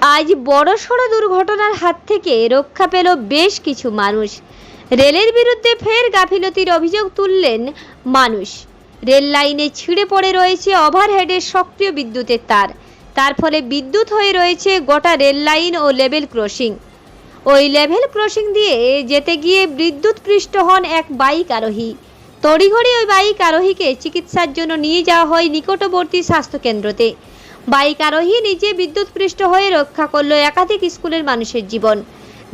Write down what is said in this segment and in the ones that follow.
আজ বড়সড় দুর্ঘটনার হাত থেকে রক্ষা পেল বেশ কিছু মানুষ। রেলের বিরুদ্ধে ফের গাফিলতির অভিযোগ তুললেন মানুষ। রেল লাইনে ছিঁড়ে পড়ে রয়েছে ওভারহেডের সক্রিয় বিদ্যুতের তার। তার ফলে বিদ্যুৎ হয়ে রয়েছে গোটা রেল লাইন ও লেভেল ক্রসিং। ওই লেভেল ক্রসিং দিয়ে যেতে গিয়ে বিদ্যুৎ পৃষ্ঠ হন এক বাইক আরোহী। তড়িঘড়ি ওই বাইক আরোহীকে চিকিৎসার জন্য নিয়ে যাওয়া হয় নিকটবর্তী স্বাস্থ্যকেন্দ্রতে। বাইক আরোহী নিজে বিদ্যুৎ পৃষ্ঠ হয়ে রক্ষা করল একাধিক স্কুলের মানুষের জীবন।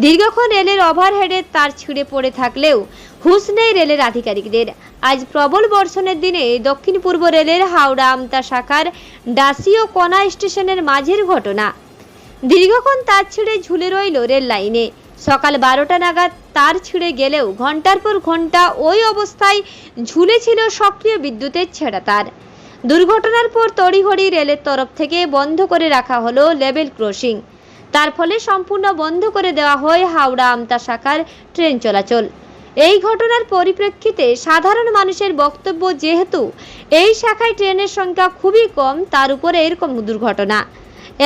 দীর্ঘক্ষণ রেলের ওভারহেডের তার ছিঁড়ে পড়ে থাকলেও হুঁশ নেই রেলের আধিকারিকদের। আজ প্রবল বর্ষণের দিনে দক্ষিণ পূর্ব রেলের হাওড়া, আমতা শাখার ডাসি ও কণা স্টেশনের মাঝের ঘটনা। দীর্ঘক্ষণ তার ছিঁড়ে ঝুলে রইল রেল লাইনে। সকাল বারোটা নাগাদ তার ছিঁড়ে গেলেও ঘণ্টার পর ঘণ্টা ওই অবস্থায় ঝুলেছিল সক্রিয় বিদ্যুতের ছেঁড়া তার। দুর্ঘটনার পর তড়িঘড়ি রেলের তরফ থেকে বন্ধ করে রাখা হলো লেভেল ক্রসিং। তার ফলে সম্পূর্ণ বন্ধ করে দেওয়া হয় হাওড়া আমতা শাখার ট্রেন চলাচল। এই ঘটনার পরিপ্রেক্ষিতে সাধারণ মানুষের বক্তব্য যেহেতু, এই শাখায় ট্রেনের সংখ্যা খুবই কম, তার উপরে এরকম দুর্ঘটনা।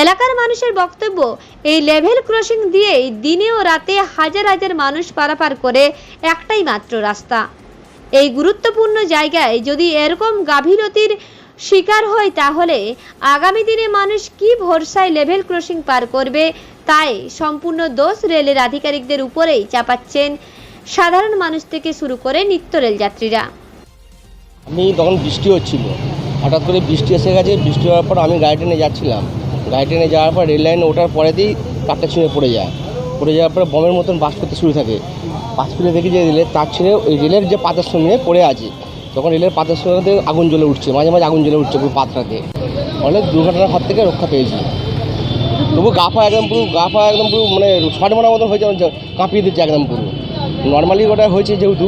এলাকার মানুষের বক্তব্য, এই লেভেল ক্রসিং দিয়েই দিনে ও রাতে হাজার হাজার মানুষ পারাপার করে একটাই মাত্র রাস্তা। এই গুরুত্বপূর্ণ জায়গায় যদি এরকম গাভীরতির শিকার হয় তাহলে আগামী দিনে মানুষ কি ভরসায় লেভেল ক্রসিং পার করবে তাই সম্পূর্ণ দোষ রেলের আধিকারিকদের উপরেই চাপাচ্ছেন সাধারণ মানুষ থেকে শুরু করে নিত্য রেল যাত্রীরা। আমি তখন বৃষ্টি হচ্ছিল। হঠাৎ করে বৃষ্টি এসে গেছে। বৃষ্টি হওয়ার পর আমি গাড়ি ট্রেনে যাচ্ছিলাম। গাড়ি ট্রেনে যাওয়ার পর রেল লাইনে ওঠার পরেতেই তারটা ছিঁড়ে পড়ে যায়। পড়ে যাওয়ার পরে বমের মতন বাস করতে শুরু থাকে। বাস করে দেখি যে রেলের তার ছিঁড়ে ওই রেলের যে পাতার সঙ্গে পড়ে আছে। তখন রেলের পাতার সঙ্গে আগুন জ্বলে উঠছে মাঝে মাঝে আগুন জ্বলে উঠছে পুরো পাতটাতে অনেক দুর্ঘটনার হাত থেকে রক্ষা পেয়েছি। তবু গা পা একদম পুরো গা পা একদম পুরো মানে শট মারার মতন হয়ে যাচ্ছে কাঁপিয়ে দিচ্ছে একদম পুরো। নর্মালি ওটা হয়েছে যেহেতু।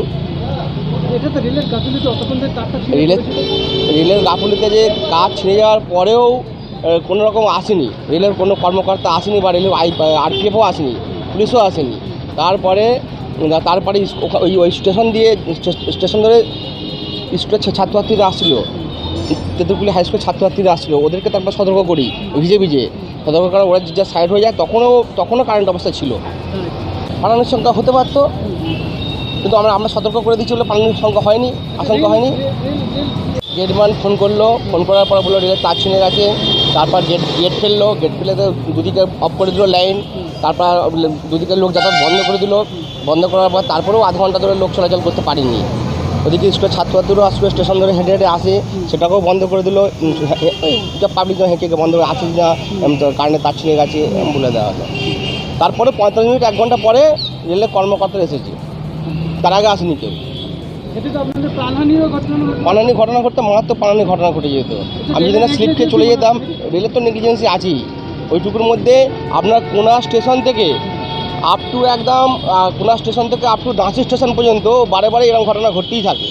রেলের রেলের গাফুলিতে যে কাজ ছিঁড়ে যাওয়ার পরেও কোনো রকম আসেনি। রেলের কোনো কর্মকর্তা আসেনি বা রেলের আই আরপিএফও আসেনি পুলিশও আসেনি। তারপরে তারপরে ওই ওই স্টেশন দিয়ে স্টেশন ধরে স্কুলের ছাত্রছাত্রীরা আসছিল তেঁতুলপুলি হাই স্কুলের ছাত্রছাত্রীরা আসছিল ওদেরকে তারপর সতর্ক করি, ভিজে ভিজে। সতর্ক করা ওরা যা সাইড হয়ে যায়, তখনও তখনও কারেন্ট অবস্থা ছিল। পালানোর সংখ্যা হতে পারতো, কিন্তু আমরা আমরা সতর্ক করে দিচ্ছি বলে পালানোর সংখ্যা হয়নি, আশঙ্কা হয়নি। গেটম্যান ফোন করল ফোন করার পর বলল তার ছিঁড়ে গেছে। তারপর গেট গেট ফেলল গেট ফেলে তো দুদিকে অফ করে দিল লাইন তারপর দুদিকে লোক যাতায়াত বন্ধ করে দিল। বন্ধ করার পর তারপরেও আধ ঘণ্টা ধরে লোক চলাচল করতে পারেনি। ওদিকে স্কুলের ছাত্রছাত্রীরাও আসবে স্টেশন ধরে হেঁটে হেঁটে আসে সেটাকেও বন্ধ করে দিল। পাবলিক হেঁটে বন্ধ করে আসে না কারেন্টের তার ছিঁড়ে গেছে বলে দেওয়া হলো। তারপরে পঁয়তাল্লিশ মিনিট এক ঘণ্টা পরে রেলের কর্মকর্তা এসেছে। তার আগে আসেনি কেউ। প্রাণহানিও ঘটনা হলো। পানানি ঘটনা ঘটতে মারাত্মক পানানি ঘটনা ঘটে যেত। আমি যদি না স্লিপ খেয়ে চলে যেতাম রেলের তো নেগলিজেন্সি আছেই। ওইটুকুর মধ্যে আপনার কোনা স্টেশন থেকে আপ টু একদম কোনা স্টেশন থেকে আপ টু দাঁচি স্টেশন পর্যন্ত বারে বারে এরকম ঘটনা ঘটতেই থাকে।